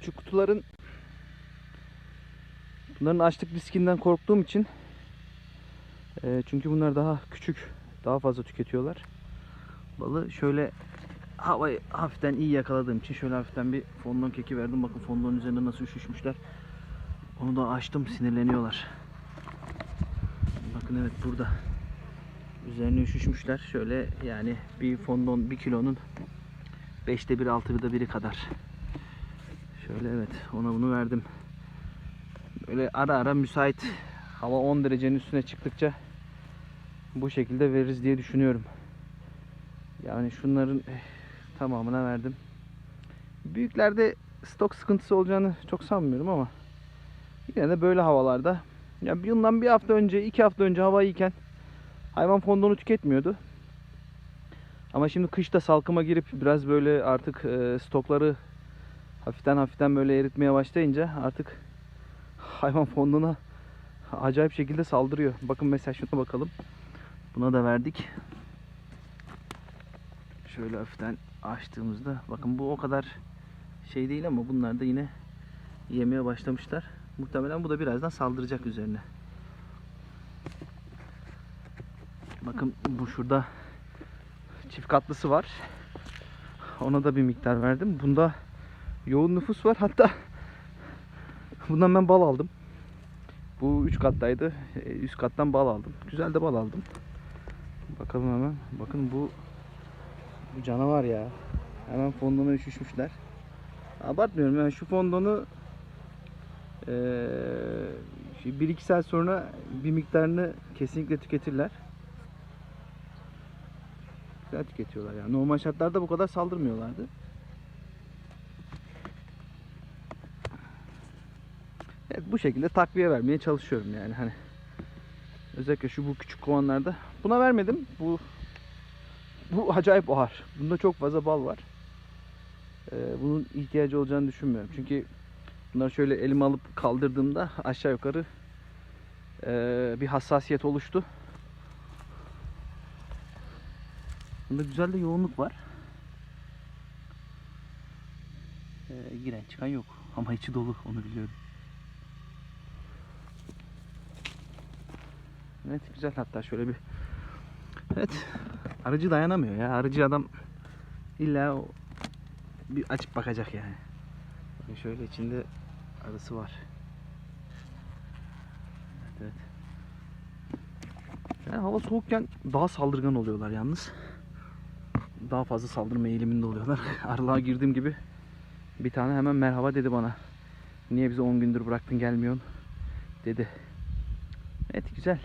küçük kutuların bunların açlık riskinden korktuğum için e, çünkü bunlar daha küçük daha fazla tüketiyorlar. Balı şöyle havayı hafiften iyi yakaladığım için şöyle hafiften bir fondon keki verdim. Bakın fondonun üzerinde nasıl üşüşmüşler. Onu da açtım sinirleniyorlar. Bakın evet burada. Üzerine üşüşmüşler. Şöyle yani bir fondon bir kilonun beşte bir altıda biri kadar. Şöyle evet ona bunu verdim. Böyle ara ara müsait hava 10 derecenin üstüne çıktıkça bu şekilde veririz diye düşünüyorum. Yani şunların eh, tamamına verdim. Büyüklerde stok sıkıntısı olacağını çok sanmıyorum ama yine de böyle havalarda ya bundan bir hafta önce iki hafta önce hava iyiken hayvan fondonu tüketmiyordu. Ama şimdi kışta salkıma girip biraz böyle artık e, stokları hafiften hafiften böyle eritmeye başlayınca artık hayvan fonduna acayip şekilde saldırıyor. Bakın mesela şuna bakalım. Buna da verdik. Şöyle hafiften açtığımızda bakın bu o kadar şey değil ama bunlar da yine yemeye başlamışlar. Muhtemelen bu da birazdan saldıracak üzerine. Bakın bu şurada çift katlısı var. Ona da bir miktar verdim. Bunda yoğun nüfus var. Hatta bundan ben bal aldım. Bu üç kattaydı. E, Üst kattan bal aldım. Güzel de bal aldım. Bakalım hemen. Bakın bu bu canavar ya. Hemen fondona üşüşmüşler. Abartmıyorum yani şu fondonu eee 1-2 saat sonra bir miktarını kesinlikle tüketirler. Güzel tüketiyorlar yani. Normal şartlarda bu kadar saldırmıyorlardı. Evet bu şekilde takviye vermeye çalışıyorum yani hani. Özellikle şu bu küçük kovanlarda. Buna vermedim. Bu bu acayip ağır. Bunda çok fazla bal var. Ee, bunun ihtiyacı olacağını düşünmüyorum. Çünkü bunları şöyle elime alıp kaldırdığımda aşağı yukarı ee, bir hassasiyet oluştu. Bunda güzel de yoğunluk var. Ee, giren çıkan yok. Ama içi dolu onu biliyorum. Evet güzel hatta şöyle bir Evet arıcı dayanamıyor ya arıcı adam illa o bir açıp bakacak yani. Şöyle içinde arısı var. Evet. Yani hava soğukken daha saldırgan oluyorlar yalnız. Daha fazla saldırma eğiliminde oluyorlar. Arılığa girdiğim gibi bir tane hemen merhaba dedi bana. Niye bizi 10 gündür bıraktın gelmiyorsun dedi. Evet güzel.